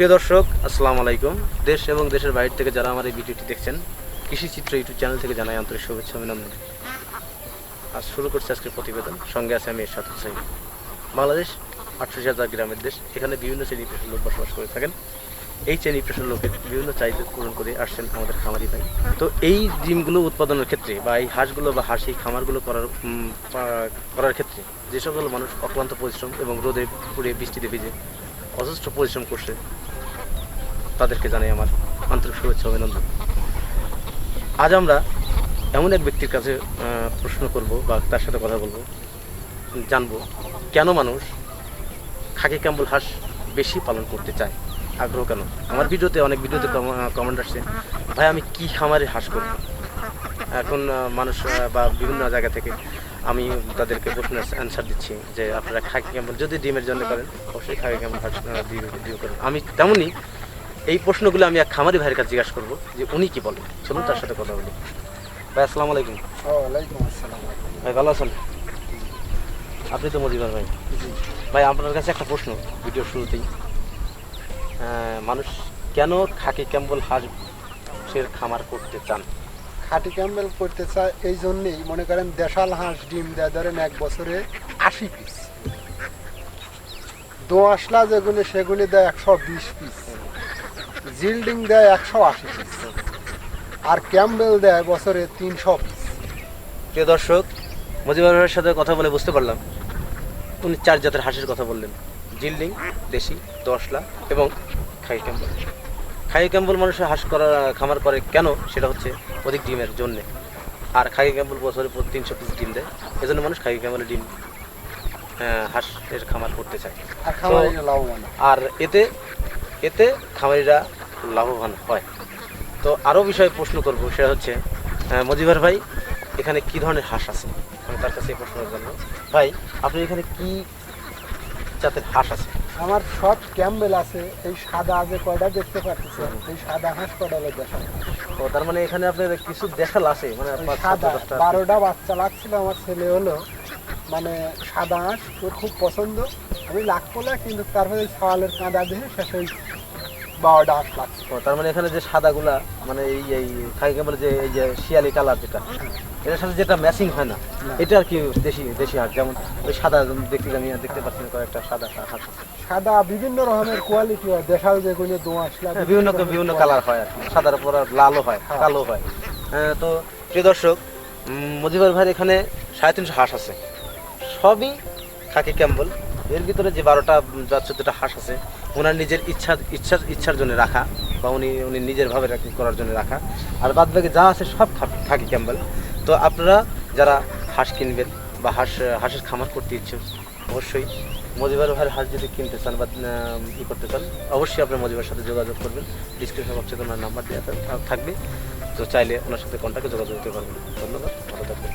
প্রিয় দর্শক, আসসালামু আলাইকুম। দেশ এবং দেশের বাইরে থেকে যারা আমার এই ভিডিওটি দেখছেন কৃষি চিত্র ইউটিউব চ্যানেল থেকে জানাই আন্তরিক শুভেচ্ছা অভিনন্দন। আজ শুরু করছে আজকের প্রতিবেদন। সঙ্গে আছে আমি এরশাদ হোসেন। বাংলাদেশ আটত্রিশ হাজার গ্রামের দেশ। এখানে বিভিন্ন শ্রেণি পেশার লোক বসবাস করে থাকেন। এই শ্রেণি পেশার লোকের বিভিন্ন চাহিদা পূরণ করে আসছেন আমাদের খামারি ভাই। তো এই ডিমগুলো উৎপাদনের ক্ষেত্রে বা এই হাঁসগুলো বা হাঁস এই খামারগুলো করার করার ক্ষেত্রে যে সকল মানুষ অক্লান্ত পরিশ্রম এবং রোদে পুড়ে বৃষ্টিতে ভিজে অজস্র পরিশ্রম করছে তাদেরকে জানাই আমার আন্তরিক শুভেচ্ছা অভিনন্দন। আজ আমরা এমন এক ব্যক্তির কাছে প্রশ্ন করব বা তার সাথে কথা বলব, জানব কেন মানুষ খাকি ক্যাম্বল হাঁস বেশি পালন করতে চায়, আগ্রহ কেন? আমার ভিডিওতে অনেক ভিডিওতে কমেন্ট আসছে, ভাই, আমি কি খামারে হাঁস করব এখন মানুষ বা বিভিন্ন জায়গা থেকে আমি তাদেরকে প্রশ্নের অ্যান্সার দিচ্ছি যে, আপনারা খাকি ক্যাম্বল, যদি ডিমের জন্য করেন, অবশ্যই খাকি ক্যাম্বল হাঁস দিয়ে করেন। আমি তেমনই এই প্রশ্নগুলো আমি এক খামারি ভাইয়ের কাছে জিজ্ঞাসা করব যে উনি কি বলেন? চলুন তার সাথে কথা বলি। ভাই আসসালামু আলাইকুম। ভাই ভালো আছেন? আপনি তো মজিবার ভাই। ভাই আপনার কাছে একটা প্রশ্ন ভিডিও শুরুতেই। মানুষ কেন খাকি ক্যাম্বল হাঁসের খামার করতে চান? খাঁটি ক্যাম্বেল করতে চায় এই জন্যেই মনে করেন দেশাল হাঁস ডিম দেয় ধরেন এক বছরে আশি পিস দোআঁশলা যেগুলি সেগুলি দেয় একশো বিশ পিস জিল্ডিং দেয় একশো আশি পিস আর ক্যাম্বেল দেয় বছরে তিনশো পিস প্রিয় দর্শক মজিবার ভাইয়ের সাথে কথা বলে বুঝতে পারলাম উনি চার জাতের হাঁসের কথা বললেন। জিল্ডিং দেশি দশলা এবং খাই ক্যাম্বল। খাই ক্যাম্বল মানুষের হাঁস করা খামার করে কেন? সেটা হচ্ছে অধিক ডিমের জন্যে। আর খাই ক্যাম্বল বছরে প্রতি তিনশো পিস ডিম দেয়। এজন্য মানুষ খাই ক্যাম্বলের ডিম হাঁসের খামার করতে চায়। আর এতে এতে খামারিরা লাভবান হয়। তো আরও বিষয়ে প্রশ্ন করব সেটা হচ্ছে মজিবার ভাই এখানে কি ধরনের হাঁস আছে? আমি তার কাছে এই প্রশ্ন জানব। ভাই আপনি এখানে কি জাতের হাঁস আছে? আমার সব ক্যাম্বেল আছে এই সাদা যে কয়টা দেখতে পাচ্ছি? এই সাদা হাঁস কয়টা দেশাল তো তার মানে এখানে আপনার কিছু দেখাল আছে মানে সাদা বারোটা বাচ্চা লাগছিল আমার ছেলে হলো। মানে সাদা হাঁস ওর খুব পছন্দ। আমি লাগতো না কিন্তু তারপরে সওয়ালের কাঁদা দিয়ে শেষে ওই বারোটা হাঁস লাগছে তার মানে এখানে যে সাদাগুলা মানে এই বলে যে এই যে শিয়ালি কালার যেটা এটার সাথে যেটা ম্যাচিং হয় না। এটা আর কি দেশি দেশি হাঁস যেমন ওই সাদা দেখতে দেখতে কয়েকটা সাদা হাঁস সাদা বিভিন্ন রকমের কোয়ালিটি হয় দেখাল যেগুলো দোঁয়াশ হ্যাঁ, লাগে বিভিন্ন বিভিন্ন কালার হয় আর কি। সাদার উপর লালও হয় হ্যাঁ। কালো হয় হ্যাঁ, তো প্রিয় দর্শক মজিবর ভাইয়ের এখানে সাড়ে তিনশো হাঁস আছে সবই খাকি ক্যাম্বল এর ভিতরে যে বারোটা বা চোদ্দটা হাঁস আছে ওনার নিজের ইচ্ছা ইচ্ছার ইচ্ছার জন্য রাখা বা উনি উনি নিজের ভাবে করার জন্য রাখা। আর বাদ বাকি যা আছে সব থাকি ক্যাম্বল তো আপনারা যারা হাঁস কিনবেন বা হাঁস, হাঁসের খামার করতে ইচ্ছুক অবশ্যই মজিবার ভাইয়ের হাঁস যদি কিনতে চান বা ই করতে চান, অবশ্যই আপনার মজিবার সাথে যোগাযোগ করবেন। ডিসক্রিপশন বক্সে ওনার নাম্বার দেওয়া থাকবে। তো চাইলে ওনার সাথে কন্ট্যাক্টে যোগাযোগ করতে পারবেন। ধন্যবাদ, ভালো থাকবেন।